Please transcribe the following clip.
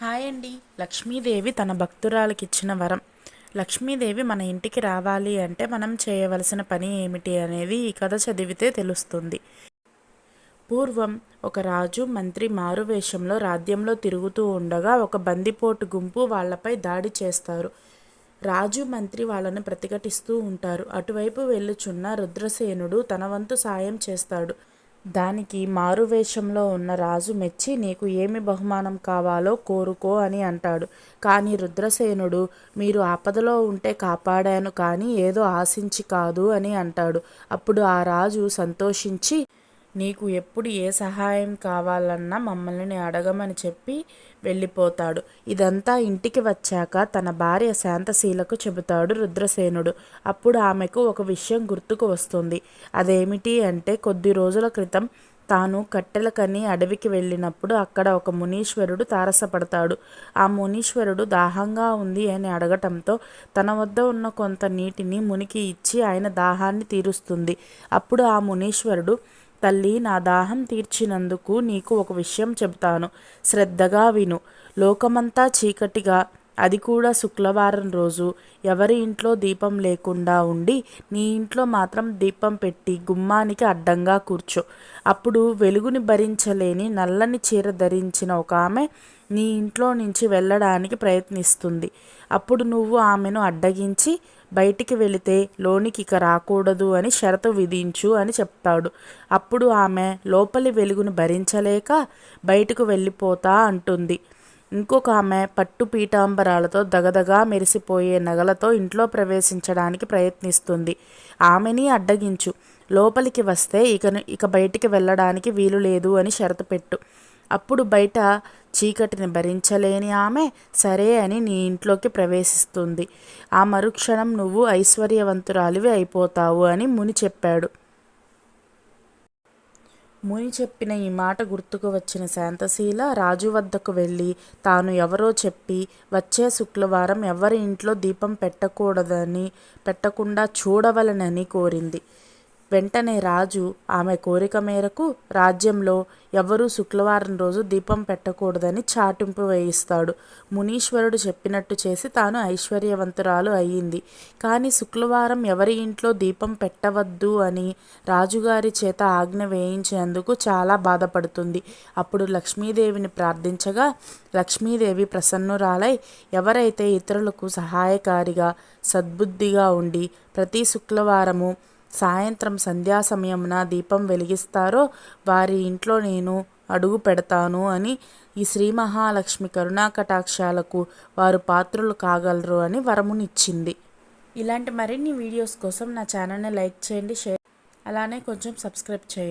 Hi అండి. లక్ష్మీదేవి తన భక్తురాలకి ఇచ్చిన వరం. లక్ష్మీదేవి మన ఇంటికి రావాలి అంటే మనం చేయవలసిన పని ఏమిటి అనేది ఈ కథ చదివితే తెలుస్తుంది. పూర్వం ఒక రాజు మంత్రి మారువేషంలో రాజ్యంలో తిరుగుతూ ఉండగా ఒక బందిపోటు గుంపు వాళ్ళపై దాడి చేస్తారు. రాజు మంత్రి వాళ్ళను ప్రతిఘటిస్తూ ఉంటారు. అటువైపు వెళ్ళుచున్న రుద్రసేనుడు తన వంతు సాయం చేస్తాడు. దానికి మారువేషంలో ఉన్న రాజు మెచ్చి నీకు ఏమి బహుమానం కావాలో కోరుకో అని అంటాడు. కానీ రుద్రసేనుడు మీరు ఆపదలో ఉంటే కాపాడాను కానీ ఏదో ఆశించి కాదు అని అంటాడు. అప్పుడు ఆ రాజు సంతోషించి నీకు ఎప్పుడు ఏ సహాయం కావాలన్నా మమ్మల్ని అడగమని చెప్పి వెళ్ళిపోతాడు. ఇదంతా ఇంటికి వచ్చాక తన భార్య శాంతశీలకు చెబుతాడు రుద్రసేనుడు. అప్పుడు ఆమెకు ఒక విషయం గుర్తుకు వస్తుంది. అదేమిటి అంటే కొద్ది రోజుల క్రితం తాను కట్టెలకని అడవికి వెళ్ళినప్పుడు అక్కడ ఒక మునీశ్వరుడు తారసపడతాడు. ఆ మునీశ్వరుడు దాహంగా ఉంది అని అడగటంతో తన వద్ద ఉన్న కొంత నీటిని మునికి ఇచ్చి ఆయన దాహాన్ని తీరుస్తుంది. అప్పుడు ఆ మునీశ్వరుడు తల్లి నా దాహం తీర్చినందుకు నీకు ఒక విషయం చెబుతాను. శ్రద్ధగా విను. లోకమంతా చీకటిగా. అది కూడా శుక్రవారం రోజు. ఎవరి ఇంట్లో దీపం లేకుండా ఉండి నీ ఇంట్లో మాత్రం దీపం పెట్టి గుమ్మానికి అడ్డంగా కూర్చో. అప్పుడు వెలుగుని భరించలేని నల్లని చీర ధరించిన ఒక ఆమె నీ ఇంట్లో నుంచి వెళ్ళడానికి ప్రయత్నిస్తుంది. అప్పుడు నువ్వు ఆమెను అడ్డగించి బయటికి వెళితే లోనికి ఇక రాకూడదు అని షరతు విధించు అని చెప్తాడు. అప్పుడు ఆమె లోపలి వెలుగును భరించలేక బయటకు వెళ్ళిపోతా అంటుంది. ఇంకొక ఆమె పట్టు పీఠాంబరాలతో దగదగా మెరిసిపోయే నగలతో ఇంట్లో ప్రవేశించడానికి ప్రయత్నిస్తుంది. ఆమెని అడ్డగించు. లోపలికి వస్తే ఇక ఇక బయటికి వెళ్ళడానికి వీలు లేదు అని షరతు పెట్టు. అప్పుడు బయట చీకటిని భరించలేని ఆమె సరే అని నీ ఇంట్లోకి ప్రవేశిస్తుంది. ఆ మరుక్షణం నువ్వు ఐశ్వర్యవంతురాలివి అయిపోతావు అని ముని చెప్పాడు. ముని చెప్పిన ఈ మాట గుర్తుకు వచ్చిన శాంతశీల రాజు వద్దకు వెళ్ళి తాను ఎవరో చెప్పి వచ్చే శుక్రవారం ఎవరి ఇంట్లో దీపం పెట్టకూడదని పెట్టకుండా చూడవలనని కోరింది. వెంటనే రాజు ఆమె కోరిక మేరకు రాజ్యంలో ఎవ్వరూ శుక్రవారం రోజు దీపం పెట్టకూడదని చాటింపు వేయిస్తాడు. మునీశ్వరుడు చెప్పినట్టు చేసి తాను ఐశ్వర్యవంతురాలు అయ్యింది. కానీ శుక్రవారం ఎవరి ఇంట్లో దీపం పెట్టవద్దు అని రాజుగారి చేత ఆజ్ఞ వేయించినందుకు చాలా బాధపడుతుంది. అప్పుడు లక్ష్మీదేవిని ప్రార్థించగా లక్ష్మీదేవి ప్రసన్నురాలై ఎవరైతే ఇతరులకు సహాయకారిగా సద్బుద్ధిగా ఉండి ప్రతి శుక్రవారము సాయంత్రం సంధ్యా సమయమున దీపం వెలిగిస్తారో వారి ఇంట్లో నేను అడుగు పెడతాను అని ఈ శ్రీ మహాలక్ష్మి కరుణా కటాక్షాలకు వారు పాత్రులు కాగలరు అని వరమునిచ్చింది. ఇలాంటి మరిన్ని వీడియోస్ కోసం నా ఛానల్ని లైక్ చేయండి షేర్ అలానే కొంచెం సబ్స్క్రైబ్ చేయండి.